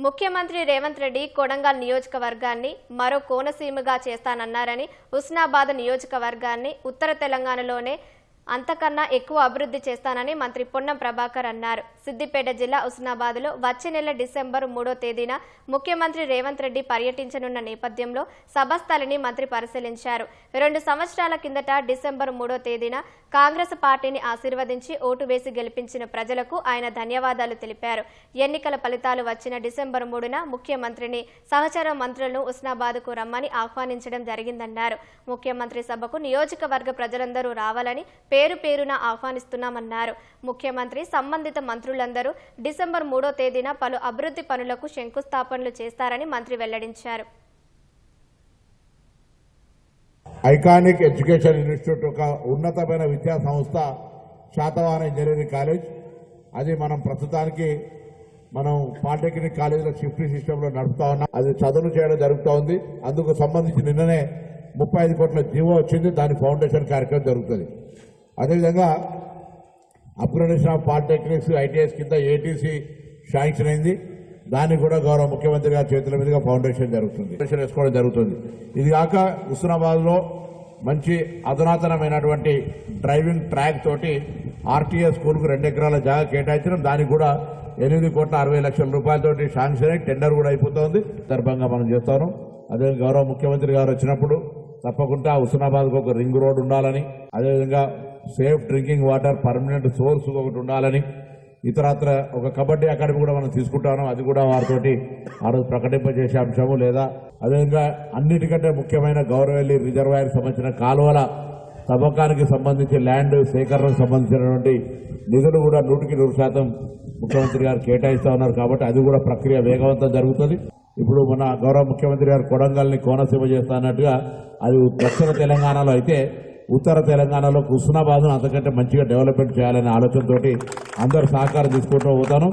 ముఖ్యమంత్రి రేవంత్ రెడ్డి కొడంగల్ నియోజకవర్గాన్ని మరో కోనసీమగా చేస్తానన్నారని హుస్నాబాద్ నియోజకవర్గాన్ని ఉత్తర తెలంగాణలోనే అంతకన్నా ఎక్కువ అభివృద్ధి చేస్తానని మంత్రి పొన్నం ప్రభాకర్ అన్నారు. సిద్దిపేట జిల్లా హుస్నాబాద్లో వచ్చే నెల డిసెంబర్ మూడో తేదీన ముఖ్యమంత్రి రేవంత్ రెడ్డి పర్యటించనున్న నేపథ్యంలో సభస్థలిని మంత్రి పరిశీలించారు. రెండు సంవత్సరాల కిందట డిసెంబర్ మూడో తేదీన కాంగ్రెస్ పార్టీని ఆశీర్వదించి ఓటు వేసి గెలిపించిన ప్రజలకు ఆయన ధన్యవాదాలు తెలిపారు. ఎన్నికల ఫలితాలు వచ్చిన డిసెంబర్ మూడున ముఖ్యమంత్రిని సహచర మంత్రులను ఉస్నాబాద్కు రమ్మని ఆహ్వానించడం జరిగిందన్నారు. ముఖ్యమంత్రి సభకు నియోజకవర్గ ప్రజలందరూ రావాలని పేరు పేరు పేరున ఆహ్వానిస్తున్నామన్నారు. ముఖ్యమంత్రి సంబంధిత మంత్రులందరూ డిసెంబర్ మూడో తేదీన పలు అభివృద్ధి పనులకు శంకుస్థాపనలు చేస్తారని మంత్రి వెల్లడించారు. ఐకానిక్ ఎడ్యుకేషన్ ఇన్స్టిట్యూట్ ఒక ఉన్నతమైన విద్యా సంస్థ శాతవాహన ఇంజనీరింగ్ కాలేజ్. అది మనం ప్రస్తుతానికి మనం పాలిటెక్నిక్ కాలేజీలో షిఫ్ట్ సిస్టంలో నడుపుతా ఉన్నాం. అది చదువు చేయడం జరుగుతూ ఉంది. అందుకు సంబంధించి నిన్ననే ముప్పై ఐదు కోట్ల జీవో వచ్చింది. దాని ఫౌండేషన్ కార్యక్రమం జరుగుతుంది. అదేవిధంగా అప్గ్రేడేషన్ ఆఫ్ పాలిటెక్నిక్స్ ఐటీఎస్ కింద ఏటీసీ శాంక్షన్ అయింది. దాన్ని కూడా గౌరవ ముఖ్యమంత్రి గారి చేతుల మీదుగా ఫౌండేషన్ జరుగుతుంది. ఫౌండేషన్ వేసుకోవడం జరుగుతుంది. ఇది కాక హుస్నాబాద్లో మంచి అధునాతనమైనటువంటి డ్రైవింగ్ ట్రాక్ తోటి ఆర్టీఎస్ స్కూల్కు రెండు ఎకరాల జాగా కేటాయించడం. దానికి కూడా ఎనిమిది కోట్ల అరవై లక్షల రూపాయలతోటి శాంక్షన్ అయి టెండర్ కూడా అయిపోతుంది. సందర్భంగా మనం చేస్తాను. అదే గౌరవ ముఖ్యమంత్రి గారు వచ్చినప్పుడు తప్పకుండా హుస్నాబాద్కు ఒక రింగ్ రోడ్ ఉండాలని అదేవిధంగా safe drinking water permanent source ఒకటి ఉండాలని. ఇతరత్ర ఒక కబడ్డీ అకాడమీ కూడా మనం తీసుకుంటాను. అది కూడా వారితోటి ఆ రోజు ప్రకటింపజేసే అంశము లేదా అదేవిధంగా అన్నిటికంటే ముఖ్యమైన గౌరవెల్లి రిజర్వాయర్ సంబంధించిన కాలువల తవ్వకానికి సంబంధించి ల్యాండ్ సేకరణకు సంబంధించినటువంటి నిధులు కూడా నూటికి నూరు శాతం ముఖ్యమంత్రి గారు కేటాయిస్తా ఉన్నారు కాబట్టి అది కూడా ప్రక్రియ వేగవంతం జరుగుతుంది. ఇప్పుడు మన గౌరవ ముఖ్యమంత్రి గారు కొడంగల్ని కోనసీమ చేస్తా అన్నట్టుగా అది దక్షిణ తెలంగాణలో అయితే ఉత్తర తెలంగాణలో హుస్నాబాద్ను అంతకంటే మంచిగా డెవలప్మెంట్ చేయాలనే ఆలోచనతోటి అందరు సహకారం తీసుకుంటూ పోతాను.